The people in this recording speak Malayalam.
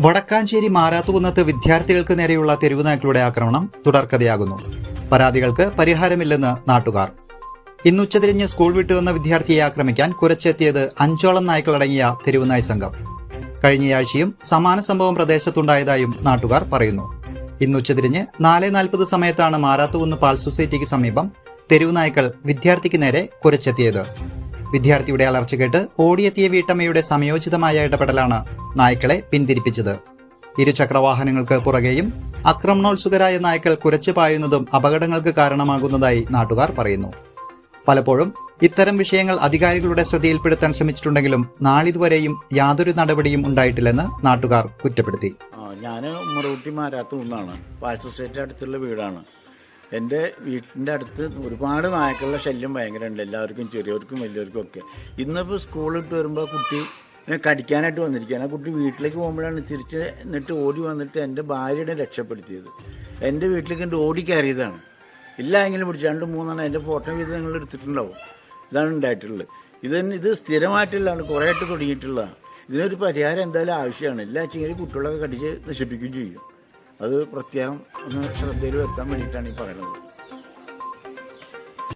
വടക്കാഞ്ചേരി മാരാത്തുകുന്നത്ത് വിദ്യാർത്ഥികൾക്ക് നേരെയുള്ള തെരുവുനായ്ക്കളുടെ ആക്രമണം തുടർക്കഥയാകുന്നു. പരാതികൾക്ക് പരിഹാരമില്ലെന്ന് നാട്ടുകാർ. ഇന്നുച്ചതിരിഞ്ഞ് സ്കൂൾ വിട്ടുവന്ന വിദ്യാർത്ഥിയെ ആക്രമിക്കാൻ കുരച്ചെത്തിയത് അഞ്ചോളം നായ്ക്കളടങ്ങിയ തെരുവുനായ് സംഘം. കഴിഞ്ഞയാഴ്ചയും സമാന സംഭവം പ്രദേശത്തുണ്ടായതായും നാട്ടുകാർ പറയുന്നു. ഇന്നുച്ചതിരിഞ്ഞ് നാല് നാൽപ്പത് സമയത്താണ് മാരാത്തുകുന്ന് പാൽ സൊസൈറ്റിക്ക് സമീപം തെരുവുനായ്ക്കൾ വിദ്യാർത്ഥിക്ക് നേരെ കുരച്ചെത്തിയത് വിദ്യാർത്ഥിയുടെ അലർച്ച കേട്ട് ഓടിയെത്തിയ വീട്ടമ്മയുടെ സമയോചിതമായ ഇടപെടലാണ് നായ്ക്കളെ പിന്തിരിപ്പിച്ചത്. ഇരുചക്രവാഹനങ്ങൾക്ക് പുറകെയും ആക്രമണോത്സുകരായ നായ്ക്കൾ കുരച്ചു പായുന്നതും അപകടങ്ങൾക്ക് കാരണമാകുന്നതായി നാട്ടുകാർ പറയുന്നു. പലപ്പോഴും ഇത്തരം വിഷയങ്ങൾ അധികാരികളുടെ ശ്രദ്ധയിൽപ്പെടുത്താൻ ശ്രമിച്ചിട്ടുണ്ടെങ്കിലും നാളിതുവരെയും യാതൊരു നടപടിയും ഉണ്ടായിട്ടില്ലെന്ന് നാട്ടുകാർ കുറ്റപ്പെടുത്തി. ഞാൻ ഉമ്മറൂട്ടി മാരാത്ത ഒന്നാണ് അടുത്തുള്ള വീടാണ്. എന്റെ വീട്ടിന്റെ അടുത്ത് ഒരുപാട് നായ്ക്കളുടെ ശല്യം ഭയങ്കരമുണ്ട്. എല്ലാവർക്കും ചെറിയവർക്കും വലിയവർക്കും ഒക്കെ. ഇന്നിപ്പോൾ സ്കൂളിട്ട് വരുമ്പോൾ കുട്ടി കടിക്കാനായിട്ട് വന്നിരിക്കുകയാണ്. ആ കുട്ടി വീട്ടിലേക്ക് പോകുമ്പോഴാണ് തിരിച്ച് എന്നിട്ട് ഓടി വന്നിട്ട് എന്റെ ഭാര്യയുടെ രക്ഷപ്പെടുത്തിയത്. എന്റെ വീട്ടിലേക്ക് എന്റെ ഓടി കയറിയതാണ്. ഇല്ല എങ്കിലും പിടിച്ചു രണ്ട് മൂന്നെണ്ണം എന്റെ ഫോട്ടോ വീതം നിങ്ങൾ എടുത്തിട്ടുണ്ടാവും. ഇതാണ് ഉണ്ടായിട്ടുള്ളത്. ഇത് ഇത് സ്ഥിരമായിട്ടുള്ളതാണ്. കുറേ ആയിട്ട് തുടങ്ങിയിട്ടുള്ളതാണ്. ഇതിനൊരു പരിഹാരം എന്തായാലും ആവശ്യമാണ്. എല്ലാ വെച്ചെങ്കിൽ കുട്ടികളൊക്കെ കടിച്ച് നശിപ്പിക്കുകയും ചെയ്യും. അത് പ്രത്യേകം ഒന്ന് ശ്രദ്ധയിൽ വരുത്താൻ വേണ്ടിയിട്ടാണ് ഈ പറയുന്നത്.